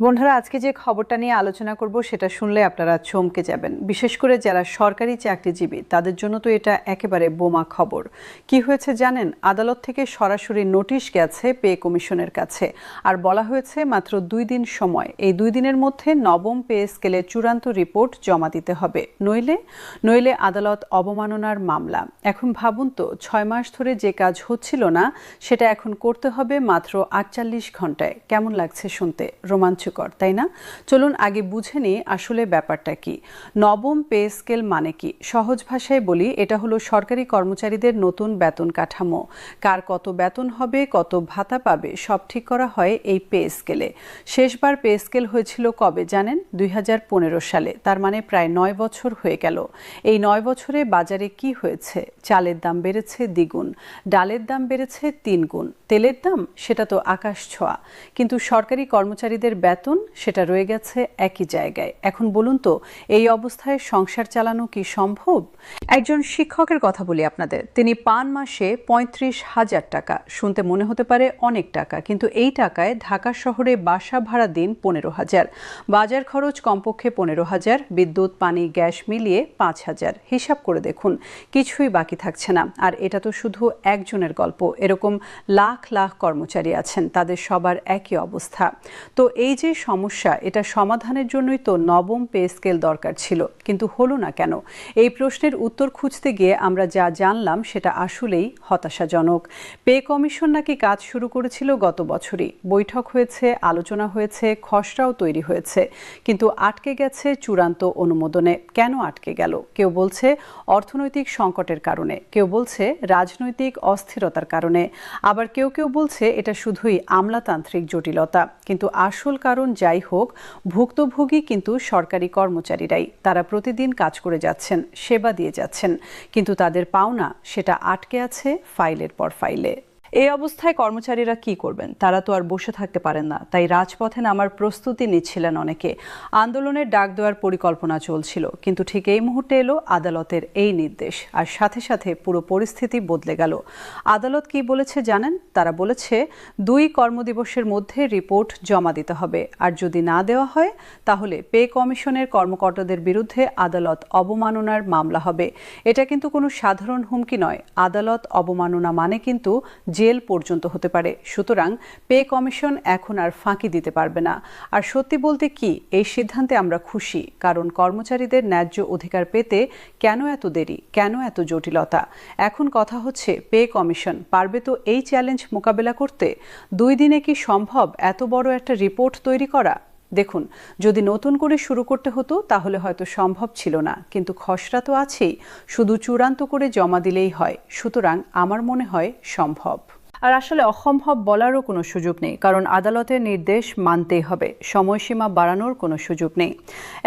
বন্ধুরা, আজকে যে খবরটা নিয়ে আলোচনা করব, সেটা শুনলে আপনারা চমকে যাবেন। বিশেষ করে যারা সরকারি চাকরিজীবী, তাদের জন্য তো এটা একেবারে বোমা খবর। কি হয়েছে জানেন? আদালত থেকে সরাসরি নোটিশ গেছে পে কমিশনের কাছে। আর বলা হয়েছে, মাত্র দুই দিন সময়। এই দুই দিনের মধ্যে নবম পে স্কেলের চূড়ান্ত রিপোর্ট জমা দিতে হবে। নইলে নইলে আদালত অবমাননার মামলা। এখন ভাবুন তো, ছয় মাস ধরে যে কাজ হচ্ছিল না, সেটা এখন করতে হবে মাত্র আটচল্লিশ ঘন্টায়। কেমন লাগছে শুনতে? রোমাঞ্চকর তাই না? চলুন আগে বুঝে নিই আসলে ব্যাপারটা কি। নবম পে স্কেল মানে কি? সহজ ভাষায় বলি, এটা হলো সরকারি কর্মচারীদের নতুন বেতন কাঠামো। কার কত বেতন হবে, কত ভাতা পাবে, সব ঠিক করা হয় এই পে স্কেলে। শেষবার পে স্কেল হয়েছিল কবে জানেন? দুই হাজার পনেরো সালে, তার মানে প্রায় নয় বছর হয়ে গেল। এই নয় বছরে বাজারে কি হয়েছে? চালের দাম বেড়েছে দ্বিগুণ, ডালের দাম বেড়েছে তিন গুণ তেলের দাম, সেটা তো আকাশ ছোঁয়া। কিন্তু সরকারি কর্মচারীদের বেতন সেটা রয়ে গেছে একই জায়গায়। এখন বলুন তো, এই অবস্থায় সংসার চালানো কি সম্ভব? একজন শিক্ষকের কথা বলি আপনাদের। তিনি পান মাসে পঁয়ত্রিশ হাজার টাকা। শুনতে মনে হতে পারে অনেক টাকা, কিন্তু এই টাকায় ঢাকা শহরে বাসা ভাড়া দিন পনেরো হাজার। বাজার খরচ কমপক্ষে পনেরো হাজার। বিদ্যুৎ, পানি, গ্যাস মিলিয়ে পাঁচ হাজার। হিসাব করে দেখুন, কিছুই বাকি থাকছে না। আর এটা তো শুধু একজনের গল্প। এরকম লাখ লাখ কর্মচারী আছেন, তাদের সবার একই অবস্থা। তো এই যে সমস্যা, এটা সমাধানের জন্যই তো নবম পে স্কেল দরকার ছিল। কিন্তু হলো না কেন? এই প্রশ্নের উত্তর খুঁজতে গিয়ে আমরা যা জানলাম, সেটা আসলেই হতাশাজনক। পে কমিশন নাকি কাজ শুরু করেছিল গত বছরই। বৈঠক হয়েছে, আলোচনা হয়েছে, খসড়াও তৈরি হয়েছে। কিন্তু আটকে গেছে চূড়ান্ত অনুমোদনে। কেন আটকে গেল? কেউ বলছে অর্থনৈতিক সংকটের কারণে। কেউ বলছে রাজনৈতিক অস্থিরতার কারণে। আবার কেউ কেউ বলছে এটা শুধুই আমলাতান্ত্রিক জটিলতা। কিন্তু আসল কারণ যাই হোক, ভুক্তভোগী কিন্তু সরকারি কর্মচারীরাই। তারা প্রতিদিন কাজ করে যাচ্ছেন, সেবা দিয়ে যাচ্ছেন। কিন্তু তাদের পাওনা, সেটা আটকে আছে ফাইলের পর ফাইলে। এই অবস্থায় কর্মচারীরা কি করবেন? তারা তো আর বসে থাকতে পারেন না। তাই রাজপথে নামার প্রস্তুতি নিচ্ছিলেন অনেকে। আন্দোলনের ডাক দেওয়ার পরিকল্পনা চলছিল, কিন্তু ঠিক এই মুহূর্তে এলো আদালতের এই নির্দেশ। আর সাথে সাথে পুরো পরিস্থিতি বদলে গেল। আদালত কি বলেছে জানেন? তারা বলেছে, দুই কর্মদিবসের মধ্যে রিপোর্ট জমা দিতে হবে। আর যদি না দেওয়া হয়, তাহলে পে কমিশনের কর্মকর্তাদের বিরুদ্ধে আদালত অবমাননার মামলা হবে। এটা কিন্তু কোনো সাধারণ হুমকি নয়। আদালত অবমাননা মানে কিন্তু জেল পর্যন্ত হতে পারে। সুতরাং পে কমিশন এখন আর ফাঁকি দিতে পারবে না। আর সত্যি বলতে কি, এই সিদ্ধান্তে আমরা খুশি, কারণ কর্মচারীদের ন্যায্য অধিকার পেতে কেন এত দেরি, কেন এত জটিলতা? এখন কথা হচ্ছে, পে কমিশন পারবে তো এই চ্যালেঞ্জ মোকাবেলা করতে? দুই দিনে কি সম্ভব এত বড় একটা রিপোর্ট তৈরি করা? দেখুন, যদি নতুন করে শুরু করতে হতো, তাহলে হয়তো সম্ভব ছিল না। কিন্তু খসড়া তো আছেই, শুধু চূড়ান্ত করে জমা দিলেই হয়। সুতরাং আমার মনে হয় সম্ভব। আর আসলে অসম্ভব বলারও কোনো সুযোগ নেই, কারণ আদালতের নির্দেশ মানতেই হবে, সময়সীমা বাড়ানোর কোনো সুযোগ নেই।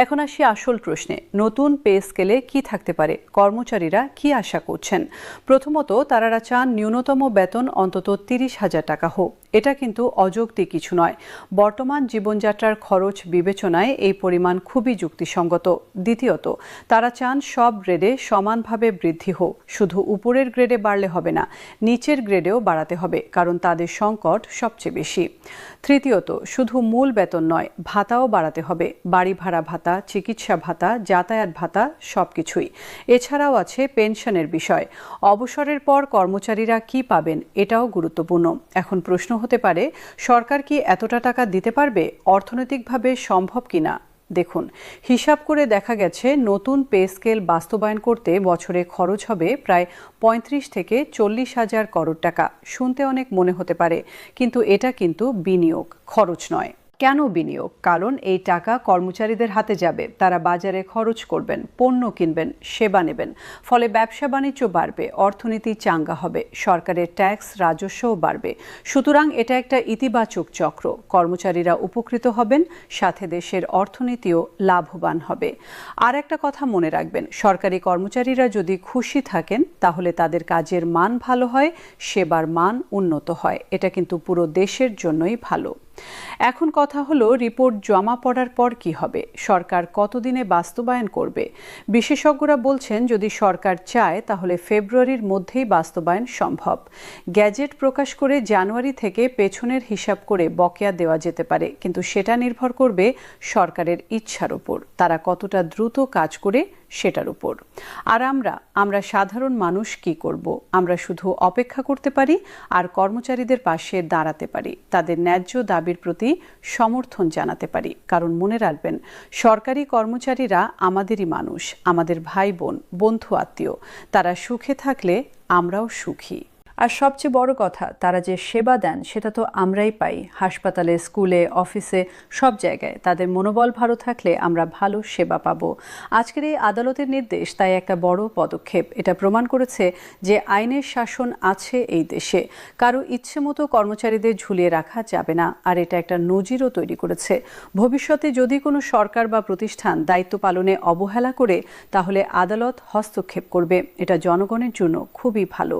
এখন আসি আসল প্রশ্নে, নতুন পে স্কেলে কি থাকতে পারে, কর্মচারীরা কি আশা করছেন? প্রথমত, তারারা চান ন্যূনতম বেতন অন্তত তিরিশ হাজার টাকা হোক, এটা কিন্তু অযৌক্তিক কিছু নয়। বর্তমান জীবনযাত্রার খরচ বিবেচনায় এই পরিমাণ খুবই যুক্তিসঙ্গত। দ্বিতীয়ত, তারা চান সব গ্রেডে সমানভাবে বৃদ্ধি হোক, শুধু উপরের গ্রেডে বাড়লে হবে না, নিচের গ্রেডেও বাড়াতে হবে, কারণ তাদের সংকট সবচেয়ে বেশি। তৃতীয়ত, শুধু মূল বেতন নয়, ভাতাও বাড়াতে হবে। বাড়ি ভাড়া ভাতা, চিকিৎসা ভাতা, যাতায়াত ভাতা, সবকিছুই। এছাড়াও আছে পেনশনের বিষয়। অবসরের পর কর্মচারীরা কি পাবেন, এটাও গুরুত্বপূর্ণ। এখন প্রশ্ন হতে পারে, সরকার কি এতটা টাকা দিতে পারবে, অর্থনৈতিকভাবে সম্ভব কিনা? দেখুন, হিসাব করে দেখা গেছে, নতুন পে স্কেল বাস্তবায়ন করতে বছরে খরচ হবে প্রায় পঁয়ত্রিশ থেকে চল্লিশ হাজার করোড় টাকা। শুনতে অনেক মনে হতে পারে, কিন্তু এটা কিন্তু বিনিয়োগ, খরচ নয়। কেন বিনিয়োগ? কারণ এই টাকা কর্মচারীদের হাতে যাবে। তারা বাজারে খরচ করবেন, পণ্য কিনবেন, সেবা নেবেন। ফলে ব্যবসা বাণিজ্য বাড়বে, অর্থনীতি চাঙ্গা হবে, সরকারের ট্যাক্স রাজস্বও বাড়বে। সুতরাং এটা একটা ইতিবাচক চক্র। কর্মচারীরা উপকৃত হবেন, সাথে দেশের অর্থনীতিও লাভবান হবে। আর একটা কথা মনে রাখবেন, সরকারি কর্মচারীরা যদি খুশি থাকেন, তাহলে তাদের কাজের মান ভালো হয়, সেবার মান উন্নত হয়। এটা কিন্তু পুরো দেশের জন্যই ভালো। এখন কথা হলো রিপোর্ট জমা পড়ার পর কি হবে? সরকার কতদিনে বাস্তবায়ন করবে? বিশেষজ্ঞরা বলছেন, যদি সরকার চায়, তাহলে ফেব্রুয়ারির মধ্যেই বাস্তবায়ন সম্ভব। গ্যাজেট প্রকাশ করে জানুয়ারি থেকে পেছনের হিসাব করে বকেয়া দেওয়া যেতে পারে, কিন্তু সেটা নির্ভর করবে সরকারের ইচ্ছার উপর তারা কতটা দ্রুত কাজ করে সেটার উপর। আর আমরা আমরা সাধারণ মানুষ কি করব? আমরা শুধু অপেক্ষা করতে পারি আর কর্মচারীদের পাশে দাঁড়াতে পারি, তাদের ন্যায্য দাবির প্রতি সমর্থন জানাতে পারি। কারণ মনে রাখবেন, সরকারি কর্মচারীরা আমাদেরই মানুষ, আমাদের ভাই বোন, বন্ধু আত্মীয়, তারা সুখে থাকলে আমরাও সুখী। আর সবচেয়ে বড় কথা, তারা যে সেবা দেন, সেটা তো আমরাই পাই। হাসপাতালে, স্কুলে, অফিসে, সব জায়গায় তাদের মনোবল ভালো থাকলে আমরা ভালো সেবা পাবো। আজকের এই আদালতের নির্দেশ তাই একটা বড় পদক্ষেপ। এটা প্রমাণ করেছে যে আইনের শাসন আছে এই দেশে। কারও ইচ্ছে মতো কর্মচারীদের ঝুলিয়ে রাখা যাবে না, আর এটা একটা নজিরও তৈরি করেছে। ভবিষ্যতে যদি কোনো সরকার বা প্রতিষ্ঠান দায়িত্ব পালনে অবহেলা করে, তাহলে আদালত হস্তক্ষেপ করবে। এটা জনগণের জন্য খুবই ভালো।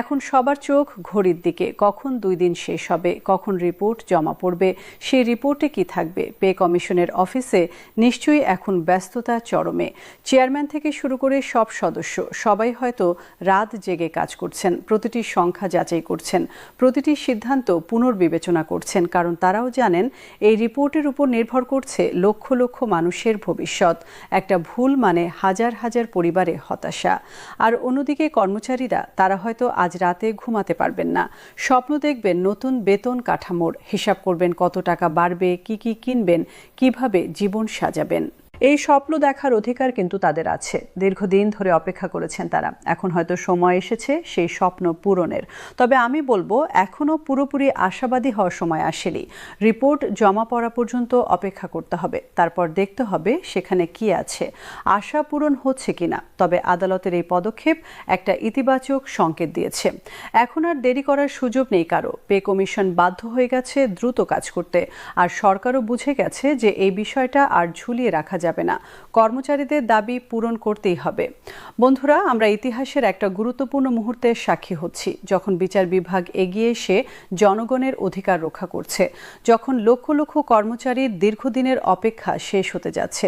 এখন সবার চোখ ঘড়ির দিকে। কখন দুই দিন শেষ হবে? কখন রিপোর্ট জমা পড়বে? সেই রিপোর্টে কি থাকবে? পে কমিশনের অফিসে নিশ্চয়ই এখন ব্যস্ততা চরমে। চেয়ারম্যান থেকে শুরু করে সব সদস্য, সবাই হয়তো রাত জেগে কাজ করছেন, প্রতিটি সংখ্যা যাচাই করছেন, প্রতিটি সিদ্ধান্ত পুনর্বিবেচনা করছেন, কারণ তারাও জানেন এই রিপোর্টের উপর নির্ভর করছে লক্ষ লক্ষ মানুষের ভবিষ্যৎ। একটা ভুল মানে হাজার হাজার পরিবারে হতাশা। আর অন্যদিকে কর্মচারীরা, তারা হয়তো আজ রাতে ঘুমাতে পারবেন না। স্বপ্ন দেখবেন নতুন বেতন কাঠামোর। হিসাব করবেন কত টাকা বাড়বে, কি কি কিনবেন, কীভাবে জীবন সাজাবেন। এই স্বপ্ন দেখার অধিকার কিন্তু তাদের আছে। দীর্ঘদিন ধরে অপেক্ষা করেছেন তারা। এখন হয়তো সময় এসেছে সেই স্বপ্ন পূরণের। তবে আমি বলব এখনও পুরোপুরি আশাবাদী হওয়ার সময় আসেনি। রিপোর্ট জমা পড়া পর্যন্ত অপেক্ষা করতে হবে। তারপর দেখতে হবে সেখানে কি আছে। আশা পূরণ হচ্ছে কিনা। তবে আদালতের এই পদক্ষেপ একটা ইতিবাচক সংকেত দিয়েছে। এখন আর দেরি করার সুযোগ নেই কারও। পে কমিশন বাধ্য হয়ে গেছে দ্রুত কাজ করতে। আর সরকারও বুঝে গেছে যে এই বিষয়টা আর ঝুলিয়ে রাখা যাবে যাবে না। কর্মচারীদের দাবি পূরণ করতেই হবে। বন্ধুরা, আমরা ইতিহাসের একটা গুরুত্বপূর্ণ মুহূর্তের সাক্ষী হচ্ছি, যখন বিচার বিভাগ এগিয়ে এসে জনগণের অধিকার রক্ষা করছে, যখন লক্ষ লক্ষ কর্মচারীর দীর্ঘদিনের অপেক্ষা শেষ হতে যাচ্ছে।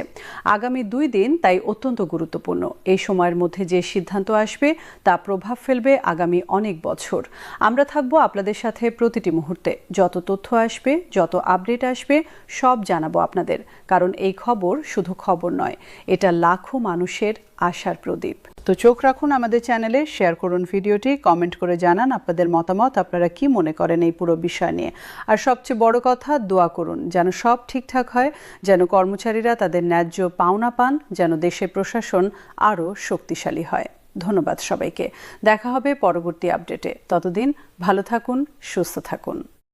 আগামী দুই দিন তাই অত্যন্ত গুরুত্বপূর্ণ। এই সময়ের মধ্যে যে সিদ্ধান্ত আসবে, তা প্রভাব ফেলবে আগামী অনেক বছর। আমরা থাকব আপনাদের সাথে প্রতিটি মুহূর্তে। যত তথ্য আসবে, যত আপডেট আসবে, সব জানাব আপনাদের। কারণ এই খবর শুধু খবর নয়, এটা লাখো মানুষের আশার প্রদীপ। তো চোখ রাখুন আমাদের চ্যানেলে, শেয়ার করুন ভিডিওটি, কমেন্ট করে জানান আপনাদের মতামত, আপনারা কি মনে করেন এই পুরো বিষয় নিয়ে। আর সবচেয়ে বড় কথা, দোয়া করুন, যেন সব ঠিকঠাক হয়, যেন কর্মচারীরা তাদের ন্যায্য পাওনা পান, যেন দেশের প্রশাসন আরও শক্তিশালী হয়। ধন্যবাদ সবাইকে। দেখা হবে পরবর্তী আপডেটে। ততদিন ভালো থাকুন, সুস্থ থাকুন।